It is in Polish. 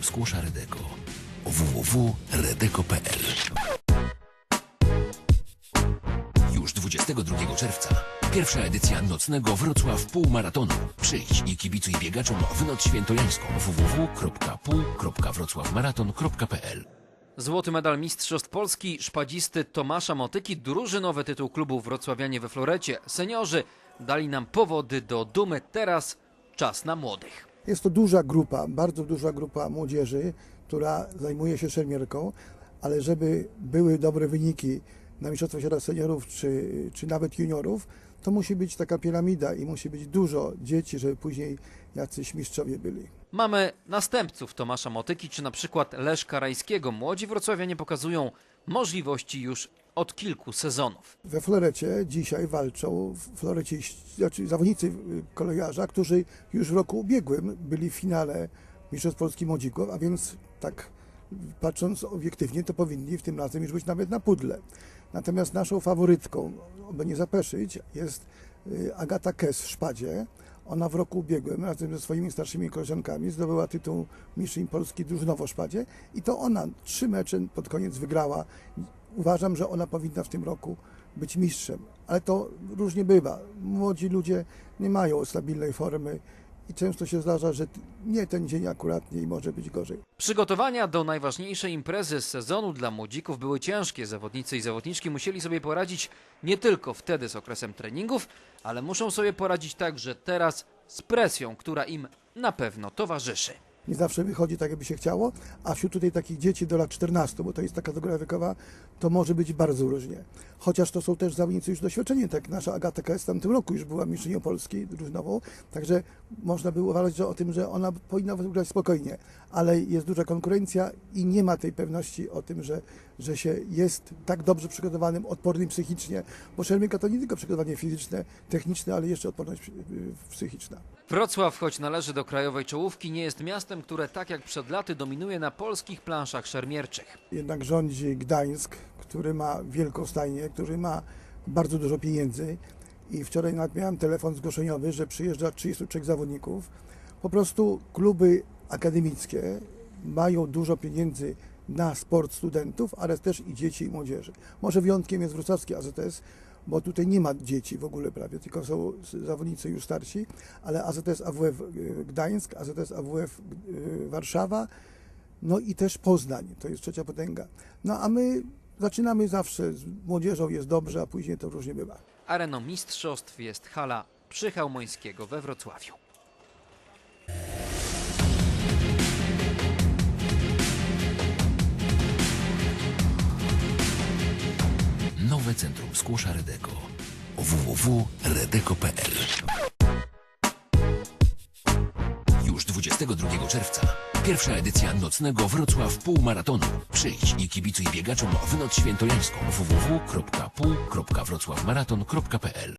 Skłosza Redeko. www.redeko.pl Już 22 czerwca pierwsza edycja nocnego Wrocław Półmaratonu. Przyjdź i kibicuj biegaczom w Noc Świętojańską www.pół.wrocławmaraton.pl Złoty medal Mistrzostw Polski szpadzisty Tomasza Motyki, drużynowy tytuł klubu Wrocławianie we Florecie. Seniorzy dali nam powody do dumy, teraz czas na młodych. Jest to duża grupa, bardzo duża grupa młodzieży, która zajmuje się szermierką, ale żeby były dobre wyniki na Mistrzostwach Świata Seniorów czy, czy nawet juniorów, to musi być taka piramida i musi być dużo dzieci, żeby później jacyś mistrzowie byli. Mamy następców Tomasza Motyki, czy na przykład Leszka Rajskiego. Młodzi wrocławianie pokazują możliwości już od kilku sezonów. We Florecie dzisiaj walczą Florecie, znaczy zawodnicy y, kolejarza, którzy już w roku ubiegłym byli w finale Mistrzostw Polski Młodzików, a więc tak patrząc obiektywnie, to powinni w tym razem już być nawet na pudle. Natomiast naszą faworytką, by nie zapeszyć, jest y, Agata Kes w Szpadzie. Ona w roku ubiegłym razem ze swoimi starszymi koleżankami zdobyła tytuł mistrzyni Polski drużynowo w Szpadzie i to ona trzy mecze pod koniec wygrała. Uważam, że ona powinna w tym roku być mistrzem, ale to różnie bywa. Młodzi ludzie nie mają stabilnej formy i często się zdarza, że nie ten dzień akuratnie i może być gorzej. Przygotowania do najważniejszej imprezy z sezonu dla młodzików były ciężkie. Zawodnicy i zawodniczki musieli sobie poradzić nie tylko wtedy z okresem treningów, ale muszą sobie poradzić także teraz z presją, która im na pewno towarzyszy. Nie zawsze wychodzi tak, jakby się chciało, a wśród tutaj takich dzieci do lat 14, bo to jest ta kategoria wiekowa, to może być bardzo różnie. Chociaż to są też zawodnicy już doświadczeni, tak nasza Agata Kes w tamtym roku już była mistrzynią Polski drużynową, także można by uważać że o tym, że ona powinna wygrać spokojnie, ale jest duża konkurencja i nie ma tej pewności o tym, że, że się jest tak dobrze przygotowanym, odpornym psychicznie, bo szermierka to nie tylko przygotowanie fizyczne, techniczne, ale jeszcze odporność psy- psychiczna. Wrocław, choć należy do krajowej czołówki, nie jest miastem, które tak jak przed laty dominuje na polskich planszach szermierczych. jednak rządzi Gdańsk, który ma wielką stajnię, który ma bardzo dużo pieniędzy i wczoraj nawet miałem telefon zgłoszeniowy, że przyjeżdża 33 zawodników. Po prostu kluby akademickie mają dużo pieniędzy na sport studentów, ale też i dzieci i młodzieży. Może wyjątkiem jest wrocławski AZS, bo tutaj nie ma dzieci w ogóle prawie, tylko są zawodnicy już starsi, ale AZS AWF y, Gdańsk, AZS AWF y, Warszawa, no i też Poznań, to jest trzecia potęga. No a my zaczynamy zawsze, z młodzieżą jest dobrze, a później to różnie bywa. Areną mistrzostw jest hala Przychałmońskiego we Wrocławiu. Centrum Skłosza Redeko. www.redeko.pl Już 22 czerwca pierwsza edycja nocnego Wrocław Półmaratonu. Przyjdź i kibicuj biegaczom w Noc Świętojańską www.pół.wrocławmaraton.pl